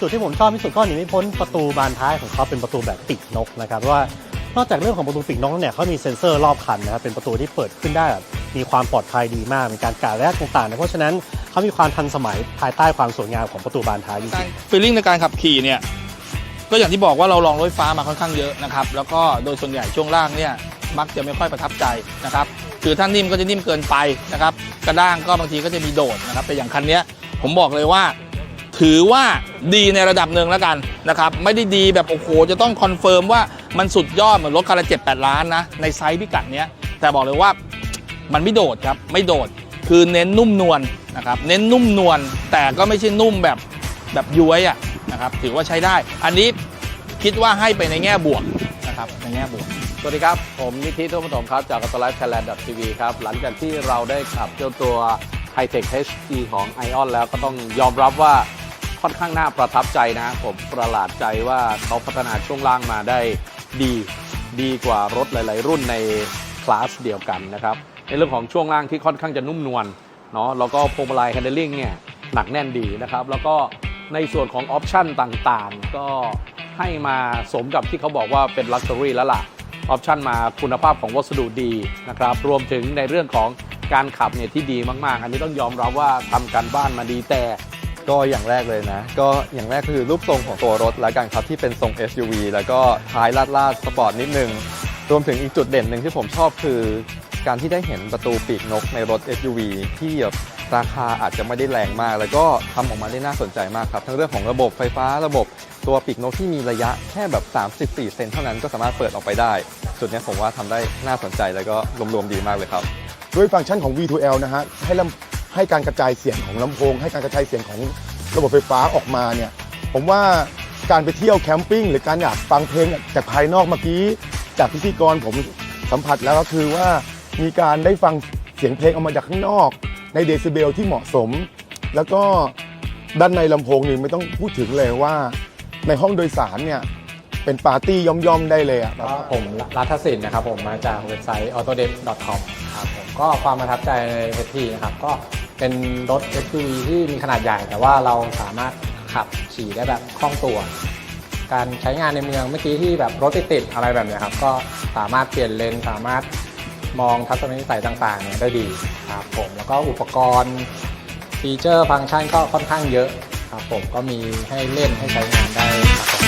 จุดที่ผมชอบที่สุดก็หนีไม่พ้นประตูบานท้ายของเขาเป็นประตูแบบปีกนกนะครับเพราะว่านอกจากเรื่องของประตูปีกนกเนี่ยเขามีเซ็นเซอร์รอบคันนะครับเป็นประตูที่เปิดขึ้นได้แบบมีความปลอดภัยดีมากมีการกาดแรกต่างๆนะเพราะฉะนั้นเขามีความทันสมัยภายใต้ความสวยงามของประตูบานท้ายจริงๆฟีลลิ่งในการขับขี่เนี่ยก็อย่างที่บอกว่าเราลองรถไฟฟ้ามาค่อนข้างเยอะนะครับแล้วก็โดยส่วนใหญ่ช่วงล่างเนี่ยมักจะไม่ค่อยประทับใจนะครับคือถ้านิ่มก็จะนิ่มเกินไปนะครับกระด้างก็บางทีก็จะมีโดดนะครับแต่อย่างคันนี้ผมบอกเลยว่า ถือว่าดีในระดับหนึ่งแล้วกันนะครับ ไม่ได้ดีแบบโอ้โหจะต้องคอนเฟิร์มว่ามันสุดยอดเหมือนรถคันละเจ็ดแปดล้านนะ ในไซส์พิกัดเนี้ย แต่บอกเลยว่ามันไม่โดดครับ ไม่โดดคือเน้นนุ่มนวลนะครับ เน้นนุ่มนวลแต่ก็ไม่ใช่นุ่มแบบแบบย้วยอะนะครับ ถือว่าใช้ได้ อันนี้คิดว่าให้ไปในแง่บวกนะครับในแง่บวกสวัสดีครับ ผมนิธิทุ่มปฐมครับ จาก a u t o l i f e Thailand TV ครับ หลังจากที่เราได้ขับเจ้าตัว Hightech HD ของ ION แล้วก็ต้องยอมรับว่า ค่อนข้างน่าประทับใจนะ ผมประหลาดใจว่าเขาพัฒนาช่วงล่างมาได้ดีดีกว่ารถหลาย ๆ รุ่นในคลาสเดียวกันนะครับ ในเรื่องของช่วงล่างที่ค่อนข้างจะนุ่มนวลเนาะแล้วก็พวงมาลัย handling เนี่ยหนักแน่นดีนะครับ แล้วก็ในส่วนของออปชันต่างๆ ก็ให้มาสมกับที่เขาบอกว่าเป็น Luxury แล้วล่ะออปชันมาคุณภาพของวัสดุดีนะครับ รวมถึงในเรื่องของการขับเนี่ยที่ดีมาก ๆ อันนี้ต้องยอมรับว่าทำการบ้านมาดีแต่ ก็อย่างแรกเลยนะ ก็อย่างแรกคือรูปทรงของตัวรถและกันครับที่เป็นทรง SUV แล้วก็ท้ายลาดลาดสปอร์ตนิดนึง รวมถึงอีกจุดเด่นหนึ่งที่ผมชอบคือ การที่ได้เห็นประตูปีกนกในรถ SUV ที่แบบราคาอาจจะไม่ได้แรงมาก แล้วก็ทำออกมาได้น่าสนใจมากครับ ทั้งเรื่องของระบบไฟฟ้าระบบตัวปีกนกที่มีระยะแค่แบบ 34 เซนเท่านั้นก็สามารถเปิดออกไปได้ จุดนี้ผมว่าทำได้น่าสนใจแล้วก็รวมๆดีมากเลยครับ ด้วยฟังก์ชันของ V2L นะฮะให้ลำ ให้การกระจายเสียงของลำโพง ให้การกระจายเสียงของระบบไฟฟ้าออกมาเนี่ยผมว่าการไปเที่ยวแคมปิ้งหรือการอยากฟังเพลงจากภายนอกเมื่อกี้ จากพิธีกรผมสัมผัสแล้วก็คือว่ามีการได้ฟังเสียงเพลงออกมาจากข้างนอกในเดซิเบลที่เหมาะสม แล้วก็ด้านในลำโพงนี่ไม่ต้องพูดถึงเลยว่า ในห้องโดยสารเนี่ยเป็นปาร์ตี้ย่อมๆได้เลยอะก็ผมรัฐศิลป์นะครับผมมาจากเว็บไซต์ autodesk.com ครับผมก็ความประทับใจในเททีนะครับก็ เป็นรถ SUV ที่มีขนาดใหญ่ แต่ว่าเราสามารถขับขี่ได้แบบคล่องตัว การใช้งานในเมืองเมื่อกี้ที่แบบรถติดๆอะไรแบบนี้ครับ ก็สามารถเปลี่ยนเลนสามารถมองทัศนวิสัยต่างๆเนี่ยได้ดีครับผมแล้วก็อุปกรณ์ฟีเจอร์ฟังก์ชันก็ค่อนข้างเยอะครับผมก็มีให้เล่นให้ใช้งานได้หลากหลาย